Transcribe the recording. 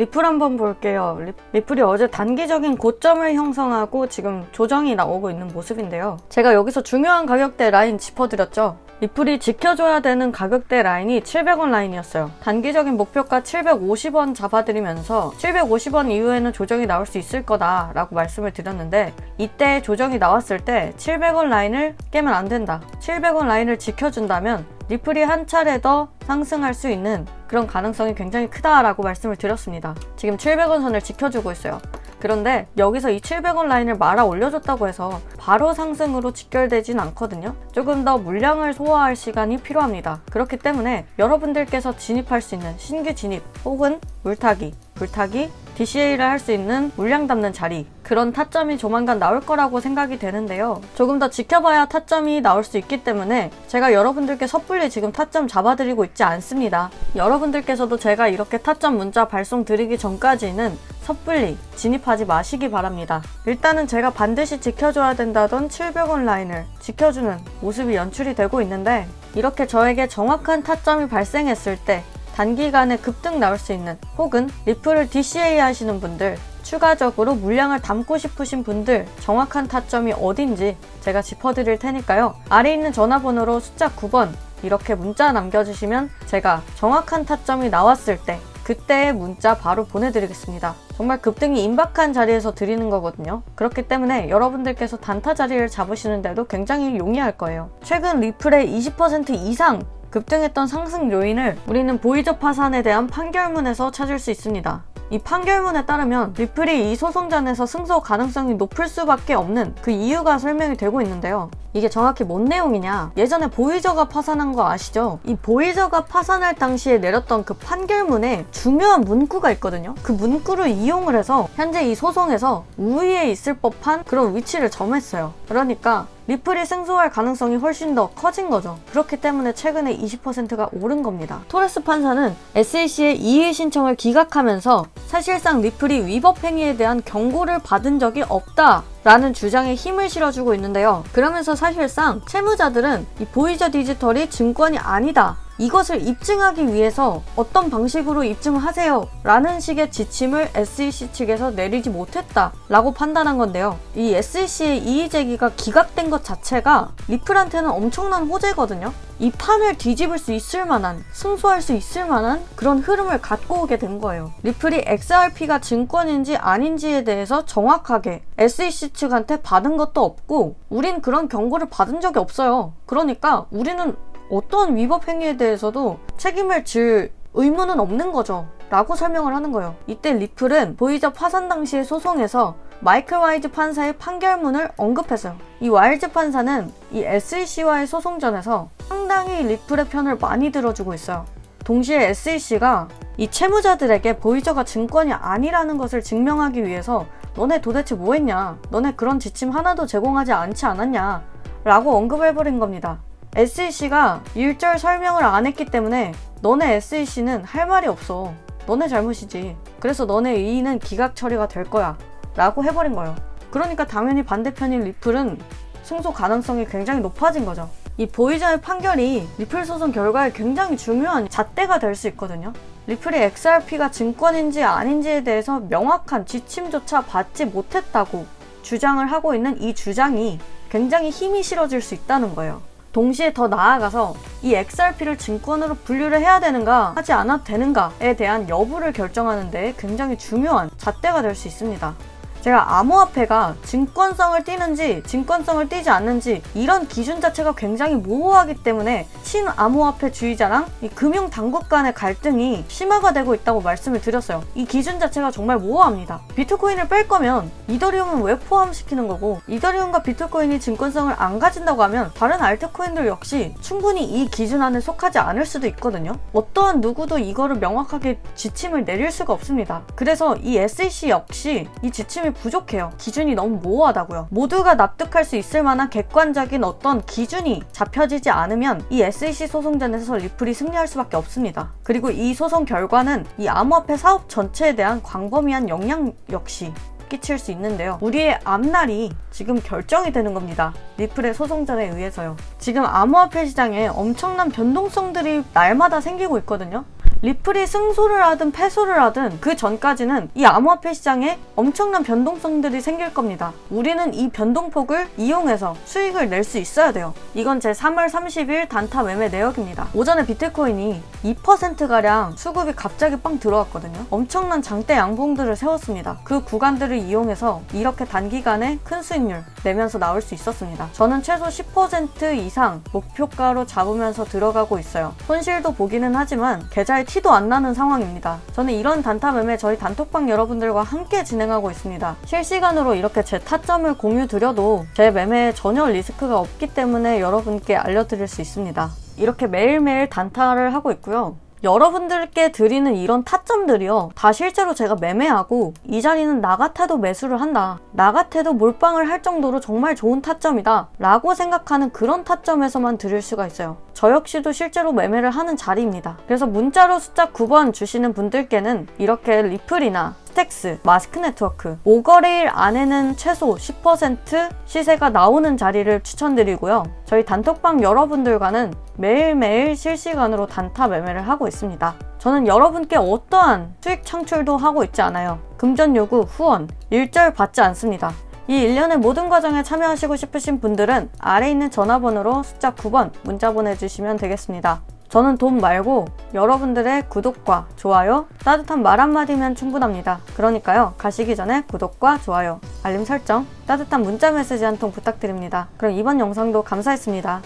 리플 한번 볼게요. 리, 리플이 어제 단기적인 고점을 형성하고 지금 조정이 나오고 있는 모습인데요. 제가 여기서 중요한 가격대 라인 짚어드렸죠. 리플이 지켜줘야 되는 가격대 라인이 700원 라인이었어요. 단기적인 목표가 750원 잡아드리면서 750원 이후에는 조정이 나올 수 있을 거다라고 말씀을 드렸는데 이때 조정이 나왔을 때 700원 라인을 깨면 안 된다. 700원 라인을 지켜준다면 리플이 한 차례 더 상승할 수 있는 그런 가능성이 굉장히 크다라고 말씀을 드렸습니다. 지금 700원 선을 지켜주고 있어요. 그런데 여기서 이 700원 라인을 말아 올려줬다고 해서 바로 상승으로 직결되진 않거든요. 조금 더 물량을 소화할 시간이 필요합니다. 그렇기 때문에 여러분들께서 진입할 수 있는 신규 진입 혹은 물타기, 불타기, DCA를 할 수 있는 물량 담는 자리 그런 타점이 조만간 나올 거라고 생각이 되는데요. 조금 더 지켜봐야 타점이 나올 수 있기 때문에 제가 여러분들께 섣불리 지금 타점 잡아드리고 있지 않습니다. 여러분들께서도 제가 이렇게 타점 문자 발송 드리기 전까지는 섣불리 진입하지 마시기 바랍니다. 일단은 제가 반드시 지켜줘야 된다던 700원 라인을 지켜주는 모습이 연출이 되고 있는데 이렇게 저에게 정확한 타점이 발생했을 때 단기간에 급등 나올 수 있는 혹은 리플을 DCA 하시는 분들 추가적으로 물량을 담고 싶으신 분들 정확한 타점이 어딘지 제가 짚어드릴 테니까요. 아래 있는 전화번호로 숫자 9번 이렇게 문자 남겨주시면 제가 정확한 타점이 나왔을 때 그때의 문자 바로 보내드리겠습니다. 정말 급등이 임박한 자리에서 드리는 거거든요. 그렇기 때문에 여러분들께서 단타 자리를 잡으시는데도 굉장히 용이할 거예요. 최근 리플의 20% 이상 급등했던 상승 요인을 우리는 보이저 파산에 대한 판결문에서 찾을 수 있습니다. 이 판결문에 따르면 리플이 이 소송전에서 승소 가능성이 높을 수밖에 없는 그 이유가 설명이 되고 있는데요. 이게 정확히 뭔 내용이냐? 예전에 보이저가 파산한 거 아시죠? 이 보이저가 파산할 당시에 내렸던 그 판결문에 중요한 문구가 있거든요. 그 문구를 이용을 해서 현재 이 소송에서 우위에 있을 법한 그런 위치를 점했어요. 그러니까 리플이 승소할 가능성이 훨씬 더 커진 거죠. 그렇기 때문에 최근에 20%가 오른 겁니다. 토레스 판사는 SAC의 이의 신청을 기각하면서 사실상 리플이 위법 행위에 대한 경고를 받은 적이 없다. 라는 주장에 힘을 실어주고 있는데요. 그러면서 사실상 채무자들은 이 보이저 디지털이 증권이 아니다. 이것을 입증하기 위해서 어떤 방식으로 입증하세요 라는 식의 지침을 SEC 측에서 내리지 못했다 라고 판단한 건데요. 이 SEC의 이의 제기가 기각된 것 자체가 리플한테는 엄청난 호재거든요. 이 판을 뒤집을 수 있을 만한, 승소할 수 있을 만한 그런 흐름을 갖고 오게 된 거예요. 리플이 XRP가 증권인지 아닌지에 대해서 정확하게 SEC 측한테 받은 것도 없고, 우린 그런 경고를 받은 적이 없어요. 그러니까 우리는 어떠한 위법 행위에 대해서도 책임을 질 의무는 없는 거죠. 라고 설명을 하는 거예요. 이때 리플은 보이저 파산 당시의 소송에서 마이클 와이즈 판사의 판결문을 언급했어요. 이 와이즈 판사는 이 SEC와의 소송전에서 상당히 리플의 편을 많이 들어주고 있어요. 동시에 SEC가 이 채무자들에게 보이저가 증권이 아니라는 것을 증명하기 위해서 너네 도대체 뭐 했냐? 너네 그런 지침 하나도 제공하지 않지 않았냐? 라고 언급해버린 겁니다. SEC가 일절 설명을 안 했기 때문에 너네 SEC는 할 말이 없어. 너네 잘못이지. 그래서 너네 이의는 기각 처리가 될 거야. 라고 해버린 거예요. 그러니까 당연히 반대편인 리플은 승소 가능성이 굉장히 높아진 거죠. 이 보이저의 판결이 리플 소송 결과에 굉장히 중요한 잣대가 될 수 있거든요. 리플이 XRP가 증권인지 아닌지에 대해서 명확한 지침조차 받지 못했다고 주장을 하고 있는 이 주장이 굉장히 힘이 실어질 수 있다는 거예요. 동시에 더 나아가서 이 XRP를 증권으로 분류를 해야 되는가 하지 않아도 되는가에 대한 여부를 결정하는데 굉장히 중요한 잣대가 될 수 있습니다. 제가 암호화폐가 증권성을 띠는지 증권성을 띠지 않는지 이런 기준 자체가 굉장히 모호하기 때문에 친암호화폐주의자랑 이 금융 당국 간의 갈등이 심화가 되고 있다고 말씀을 드렸어요. 이 기준 자체가 정말 모호합니다. 비트코인을 뺄 거면 이더리움은 왜 포함시키는 거고 이더리움과 비트코인이 증권성을 안 가진다고 하면 다른 알트코인들 역시 충분히 이 기준 안에 속하지 않을 수도 있거든요. 어떠한 누구도 이거를 명확하게 지침을 내릴 수가 없습니다. 그래서 이 SEC 역시 이 지침이 부족해요. 기준이 너무 모호하다고요. 모두가 납득할 수 있을 만한 객관적인 어떤 기준이 잡혀지지 않으면 이 SEC 소송전에서 리플이 승리할 수밖에 없습니다. 그리고 이 소송 결과는 이 암호화폐 사업 전체에 대한 광범위한 영향 역시 끼칠 수 있는데요. 우리의 앞날이 지금 결정이 되는 겁니다. 리플의 소송전에 의해서요. 지금 암호화폐 시장에 엄청난 변동성들이 날마다 생기고 있거든요. 리플이 승소를 하든 패소를 하든 그 전까지는 이 암호화폐 시장에 엄청난 변동성들이 생길 겁니다. 우리는 이 변동폭을 이용해서 수익을 낼 수 있어야 돼요. 이건 제 3월 30일 단타 매매 내역입니다. 오전에 비트코인이 2%가량 수급이 갑자기 빵 들어왔거든요. 엄청난 장대 양봉들을 세웠습니다. 그 구간들을 이용해서 이렇게 단기간에 큰 수익률 내면서 나올 수 있었습니다. 저는 최소 10% 이상 목표가로 잡으면서 들어가고 있어요. 손실도 보기는 하지만 계좌에 티도 안 나는 상황입니다. 저는 이런 단타 매매 저희 단톡방 여러분들과 함께 진행하고 있습니다. 실시간으로 이렇게 제 타점을 공유 드려도 제 매매에 전혀 리스크가 없기 때문에 여러분께 알려드릴 수 있습니다. 이렇게 매일매일 단타를 하고 있고요. 여러분들께 드리는 이런 타점들이요. 다 실제로 제가 매매하고 이 자리는 나 같아도 매수를 한다. 나 같아도 몰빵을 할 정도로 정말 좋은 타점이다. 라고 생각하는 그런 타점에서만 드릴 수가 있어요. 저 역시도 실제로 매매를 하는 자리입니다. 그래서 문자로 숫자 9번 주시는 분들께는 이렇게 리플이나 스택스, 마스크 네트워크 5거래일 안에는 최소 10% 시세가 나오는 자리를 추천드리고요. 저희 단톡방 여러분들과는 매일매일 실시간으로 단타 매매를 하고 있습니다. 저는 여러분께 어떠한 수익 창출도 하고 있지 않아요. 금전 요구, 후원, 일절 받지 않습니다. 이 일련의 모든 과정에 참여하시고 싶으신 분들은 아래 있는 전화번호로 숫자 9번 문자 보내주시면 되겠습니다. 저는 돈 말고 여러분들의 구독과 좋아요, 따뜻한 말 한마디면 충분합니다. 그러니까요, 가시기 전에 구독과 좋아요, 알림 설정, 따뜻한 문자 메시지 한 통 부탁드립니다. 그럼 이번 영상도 감사했습니다.